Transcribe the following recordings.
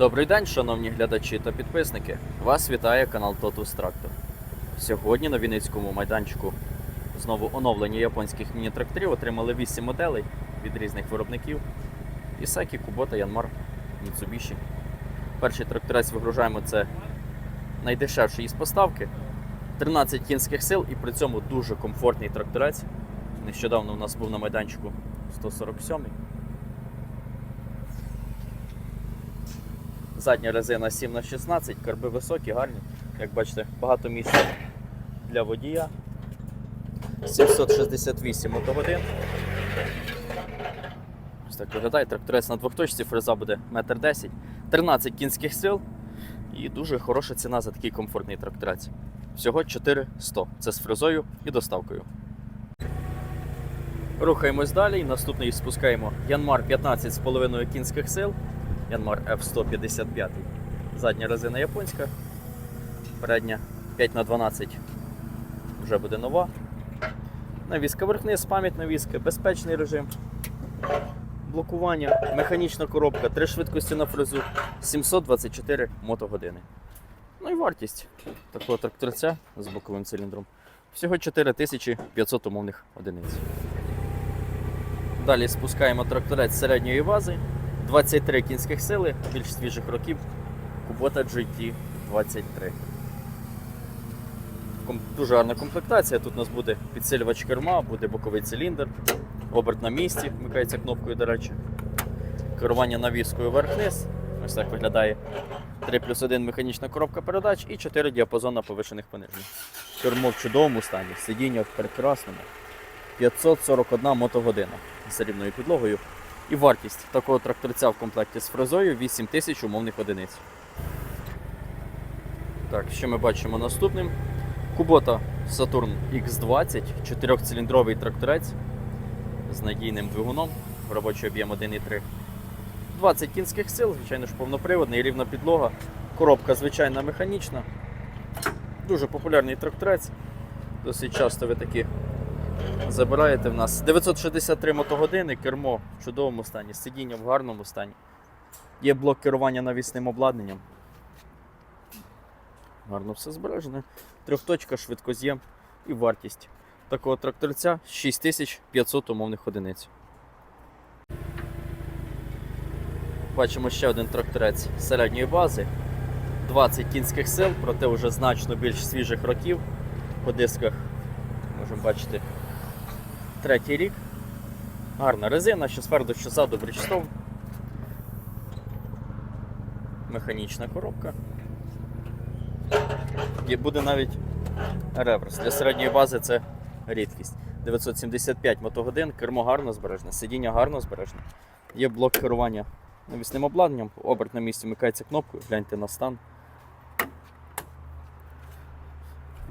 Добрий день, шановні глядачі та підписники. Вас вітає канал Totus Tractor. Сьогодні на Вінницькому майданчику знову оновлення японських міні-тракторів отримали 8 моделей від різних виробників. Ісакі, Кубота, Янмар, Mitsubishi. Перший тракторець вигружаємо це найдешевший із поставки. 13 кінських сил і при цьому дуже комфортний тракторець. Нещодавно у нас був на майданчику 147 Задня резина 7 х 16 карби високі, гарні. Як бачите, багато місця для водія. 768 мотогодин. Ось так виглядає. Тракторець на двохточці, фреза буде 1,10 м, 13 кінських сил і дуже хороша ціна за такий комфортний тракторець. Всього 400. Це з фрезою і доставкою. Рухаємось далі. Наступний спускаємо Янмар 15,5 кінських сил. Янмар F155. Задня резина японська. Передня 5х12 вже буде нова. Навіска верхниз, пам'ять навіски, безпечний режим. Блокування, механічна коробка, три швидкості на фрезу, 724 мотогодини. Ну і вартість такого тракторця з боковим циліндром. Всього 4500 умовних одиниць. Далі спускаємо тракторець середньої бази. 23 кінських сили, більш свіжих років. Кубота GT23. Дуже гарна комплектація. Тут у нас буде підсилювач керма, буде боковий циліндр, оберт на місці, вмикається кнопкою, до речі. Керування навіскою вверх-вниз. Ось так виглядає 3 плюс 1 механічна коробка передач і 4 діапазона повишених понижень. Кермо в чудовому стані, сидіння в прекрасному. 541 мотогодина з рівною підлогою. І вартість такого тракторця в комплекті з фрезою 8 тисяч умовних одиниць. Так, що ми бачимо наступним? Кубота Saturn X20, 4-циліндровий тракторець з надійним двигуном, робочий об'єм 1,3. 20 кінських сил, звичайно ж повноприводний, рівна підлога, коробка звичайна механічна. Дуже популярний тракторець. Досить часто ви такі забираєте в нас 963 мотогодини, кермо в чудовому стані, сидіння в гарному стані. Є блок керування навісним обладнанням. Гарно все збережено. Трьохточка, швидкоз'єм і вартість такого тракторця 6500 умовних одиниць. Бачимо ще один тракторець середньої бази. 20 кінських сил, проте вже значно більш свіжих років. По дисках можемо бачити третій рік. Гарна резина, що спереду, що ззаду брічстов. Механічна коробка. І буде навіть реверс. Для середньої бази це рідкість. 975 мотогодин, кермо гарно збережне, сидіння гарно збережне. Є блок керування навісним обладнанням, оберт на місці вмикається кнопкою, гляньте на стан.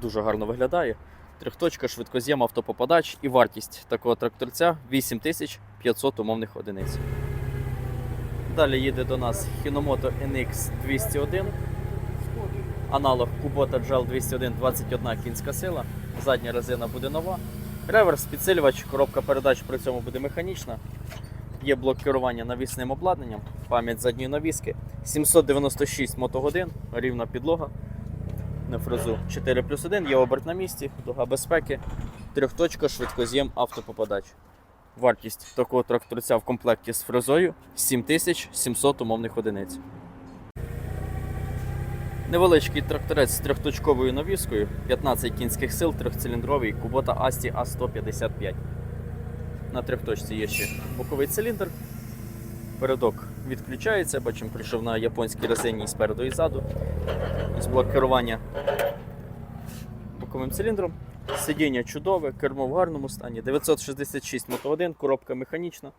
Дуже гарно виглядає. Трьохточка, швидкоз'єм, автопопадач і вартість такого тракторця 8500 умовних одиниць. Далі їде до нас Hinomoto NX 201. Аналог Kubota Gel 201 21 кінська сила. Задня резина буде нова. Реверс, підсилювач, коробка передач при цьому буде механічна. Є блок керування навісним обладнанням, пам'ять задньої навіски, 796 мотогодин, рівна підлога на фрезу 4 плюс 1, є оберт на місці, дуга безпеки, трьохточка, швидкоз'єм, автопопадач. Вартість такого тракторця в комплекті з фрезою 7700 умовних одиниць. Невеличкий тракторець з трьохточковою навіскою, 15 кінських сил, трьохциліндровий Kubota Asti A155. На трьохточці є ще боковий циліндр. Передок відключається, бачимо, прийшов на японській резині спереду і ззаду. Ось блок керування боковим циліндром. Сидіння чудове, кермо в гарному стані. 966 мотогодин, коробка механічна.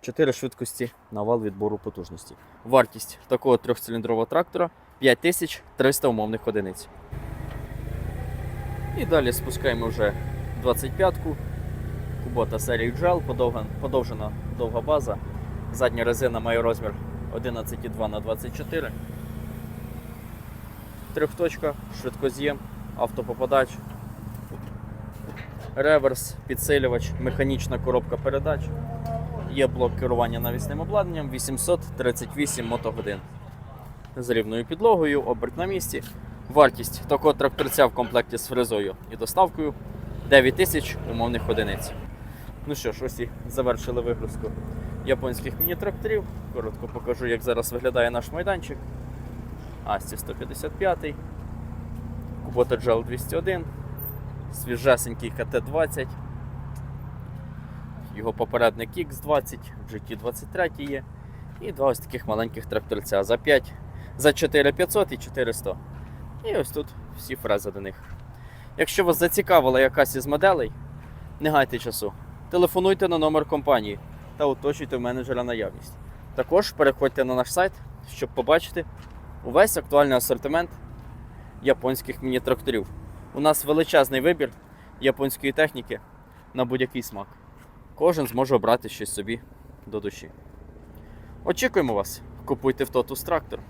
4 швидкості на вал відбору потужності. Вартість такого трьохциліндрового трактора 5300 умовних одиниць. І далі спускаємо вже 25-ку. Кубота серії подовга- подовжена довга база. Задня резина має розмір 11,2 на 24 Трьохточка, швидкоз'єм, автопопадач, реверс, підсилювач, механічна коробка передач. Є блок керування навісним обладнанням 838 мотогодин. З рівною підлогою, оберт на місці. Вартість такого тракторця в комплекті з фрезою і доставкою 9 тисяч умовних одиниць. Ну що ж, ось і завершили вигрузку японських міні-тракторів. Коротко покажу, як зараз виглядає наш майданчик. Асті 155, Kubota GL 201, свіжесенький КТ-20, його попередник X20, GT23 є. І два ось таких маленьких тракторця за 5, за 4500 і 400. І ось тут всі фрези до них. Якщо вас зацікавила якась із моделей, не гайте часу. Телефонуйте на номер компанії та уточнюйте в менеджера наявність. Також переходьте на наш сайт, щоб побачити увесь актуальний асортимент японських міні-тракторів. У нас величезний вибір японської техніки на будь-який смак. Кожен зможе обрати щось собі до душі. Очікуємо вас. Купуйте в Totus трактор.